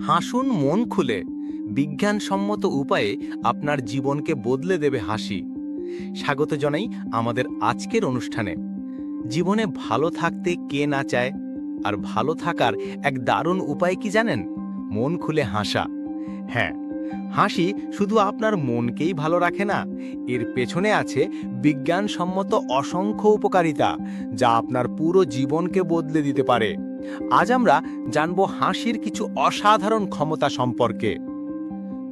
হাসুন মন খুলে, বিজ্ঞানসম্মত উপায়ে আপনার জীবনকে বদলে দেবে হাসি। স্বাগত জানাই আমাদের আজকের অনুষ্ঠানে। জীবনে ভালো থাকতে কে না চায়? আর ভালো থাকার এক দারুণ উপায় কি জানেন? মন খুলে হাসা। হ্যাঁ হাসি শুধু আপনার মনকেই ভালো রাখে না, এর পেছনে আছে বিজ্ঞানসম্মত অসংখ্য উপকারিতা, যা আপনার পুরো জীবনকে বদলে দিতে পারে। আজ আমরা জানব হাসির কিছু অসাধারণ ক্ষমতা সম্পর্কে।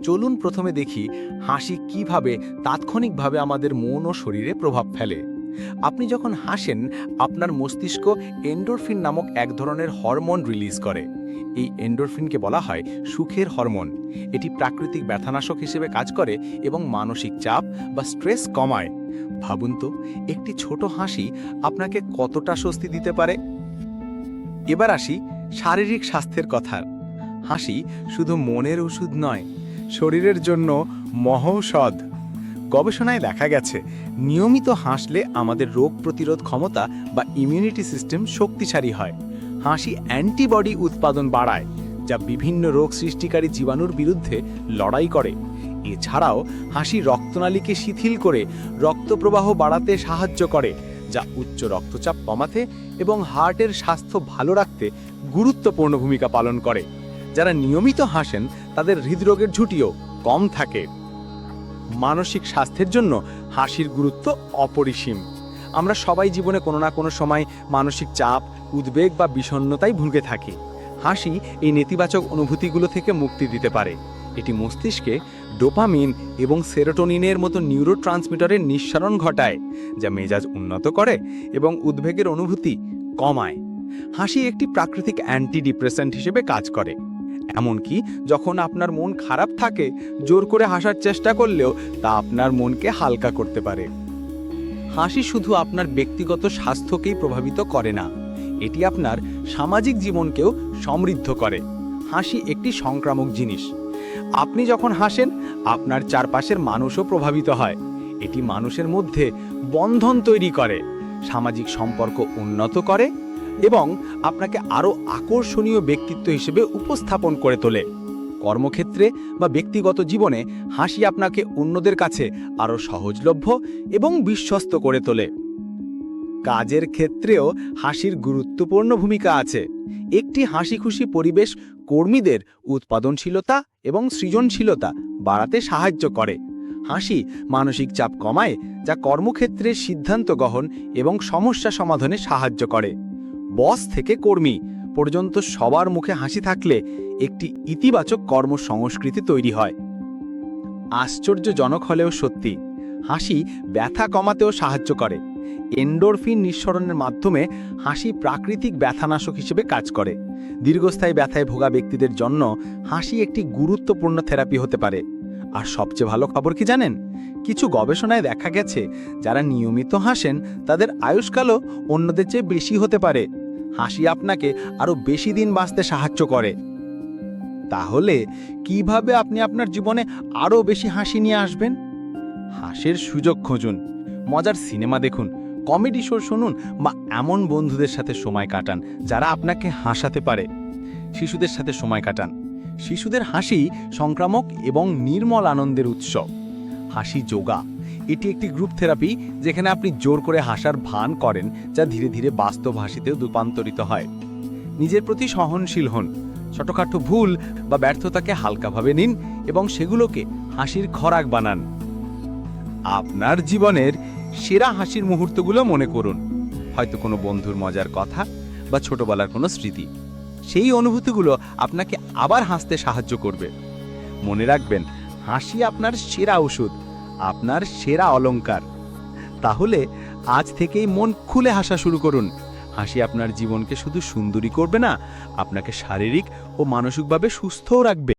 চলুন প্রথমে দেখি হাসি কীভাবে তাৎক্ষণিকভাবে আমাদের মন ও শরীরে প্রভাব ফেলে। আপনি যখন হাসেন, আপনার মস্তিষ্ক এন্ডোরফিন নামক এক ধরনের হরমোন রিলিজ করে। এই এন্ডোরফিনকে বলা হয় সুখের হরমোন। এটি প্রাকৃতিক ব্যথানাশক হিসেবে কাজ করে এবং মানসিক চাপ বা স্ট্রেস কমায়। ভাবুন তো, একটি ছোট হাসি আপনাকে কতটা স্বস্তি দিতে পারে? এবার আসি শারীরিক স্বাস্থ্যের কথা। হাসি শুধু মনের ওষুধ নয়, শরীরের জন্য মহৌষধ গবেষণায় দেখা গেছে, নিয়মিত হাসলে আমাদের রোগ প্রতিরোধ ক্ষমতা বা ইমিউনিটি সিস্টেম শক্তিশালী হয়। হাসি অ্যান্টিবডি উৎপাদন বাড়ায়, যা বিভিন্ন রোগ সৃষ্টিকারী জীবাণুর বিরুদ্ধে লড়াই করে। এছাড়াও হাসি রক্তনালীকে শিথিল করে রক্তপ্রবাহ বাড়াতে সাহায্য করে যা উচ্চ রক্তচাপ কমাতে এবং হার্টের স্বাস্থ্য ভালো রাখতে গুরুত্বপূর্ণ ভূমিকা পালন করে। যারা নিয়মিত হাসেন, তাদের হৃদরোগের ঝুঁটিও কম থাকে। মানসিক স্বাস্থ্যের জন্য হাসির গুরুত্ব অপরিসীম। আমরা সবাই জীবনে কোনো না কোনো সময় মানসিক চাপ, উদ্বেগ বা বিষণ্ণতায় ভুগে থাকি। হাসি এই নেতিবাচক অনুভূতিগুলো থেকে মুক্তি দিতে পারে। এটি মস্তিষ্কে ডোপামিন এবং সেরোটোনিনের মতো নিউরো ট্রান্সমিটারের নিঃসরণ ঘটায়, যা মেজাজ উন্নত করে এবং উদ্বেগের অনুভূতি কমায়। হাসি একটি প্রাকৃতিক অ্যান্টিডিপ্রেসেন্ট হিসেবে কাজ করে। এমনকি যখন আপনার মন খারাপ থাকে, জোর করে হাসার চেষ্টা করলেও তা আপনার মনকে হালকা করতে পারে। হাসি শুধু আপনার ব্যক্তিগত স্বাস্থ্যকেই প্রভাবিত করে না, এটি আপনার সামাজিক জীবনকেও সমৃদ্ধ করে। হাসি একটি সংক্রামক জিনিস। আপনি যখন হাসেন, আপনার চারপাশের মানুষও প্রভাবিত হয়। এটি মানুষের মধ্যে বন্ধন তৈরি করে, সামাজিক সম্পর্ক উন্নত করে এবং আপনাকে আরও আকর্ষণীয় ব্যক্তিত্ব হিসেবে উপস্থাপন করে তোলে। কর্মক্ষেত্রে বা ব্যক্তিগত জীবনে হাসি আপনাকে অন্যদের কাছে আরও সহজলভ্য এবং বিশ্বস্ত করে তোলে। কাজের ক্ষেত্রেও হাসির গুরুত্বপূর্ণ ভূমিকা আছে। একটি হাসি খুশি পরিবেশ কর্মীদের উৎপাদনশীলতা এবং সৃজনশীলতা বাড়াতে সাহায্য করে। হাসি মানসিক চাপ কমায়, যা কর্মক্ষেত্রে সিদ্ধান্ত গ্রহণ এবং সমস্যা সমাধানে সাহায্য করে। বস থেকে কর্মী পর্যন্ত সবার মুখে হাসি থাকলে একটি ইতিবাচক কর্মসংস্কৃতি তৈরি হয়। আশ্চর্যজনক হলেও সত্যি, হাসি ব্যথা কমাতেও সাহায্য করে। এন্ডোরফিন নিঃসরণের মাধ্যমে হাসি প্রাকৃতিক ব্যথানাশক হিসেবে কাজ করে। দীর্ঘস্থায়ী ব্যথায় ভোগা ব্যক্তিদের জন্য হাসি একটি গুরুত্বপূর্ণ থেরাপি হতে পারে। আর সবচেয়ে ভালো খবর কি জানেন? কিছু গবেষণায় দেখা গেছে, যারা নিয়মিত হাসেন, তাদের আয়ুষ্কালও অন্যদের চেয়ে বেশি হতে পারে। হাসি আপনাকে আরও বেশি দিন বাঁচতে সাহায্য করে। তাহলে কীভাবে আপনি আপনার জীবনে আরও বেশি হাসি নিয়ে আসবেন? হাসির সুযোগ খুঁজুন। মজার সিনেমা দেখুন, কমেডি শো শুনুন বা এমন বন্ধুদের সাথে সময় কাটান যারা আপনাকে হাসাতে পারে। শিশুদের সাথে সময় কাটান। শিশুদের হাসি সংক্রামক এবং নির্মল আনন্দের উৎস হাসি যোগা, এটি একটি গ্রুপ থেরাপি যেখানে আপনি জোর করে হাসার ভান করেন যা ধীরে ধীরে বাস্তব হাসিতেও রূপান্তরিত হয়। নিজের প্রতি সহনশীল হন, ছোটখাটো ভুল বা ব্যর্থতাকে হালকাভাবে নিন এবং সেগুলোকে হাসির খরাক বানান। আপনার জীবনের সেরা হাসির মুহূর্তগুলো মনে করুন। হয়তো কোনো বন্ধুর মজার কথা বা ছোটবেলার কোনো স্মৃতি। সেই অনুভূতিগুলো আপনাকে আবার হাসতে সাহায্য করবে। মনে রাখবেন, হাসি আপনার সেরা ওষুধ, আপনার সেরা অলংকার। তাহলে আজ থেকেই মন খুলে হাসা শুরু করুন। হাসি আপনার জীবনকে শুধু সুন্দরী করবে না, আপনাকে শারীরিক ও মানসিকভাবে সুস্থও রাখবে।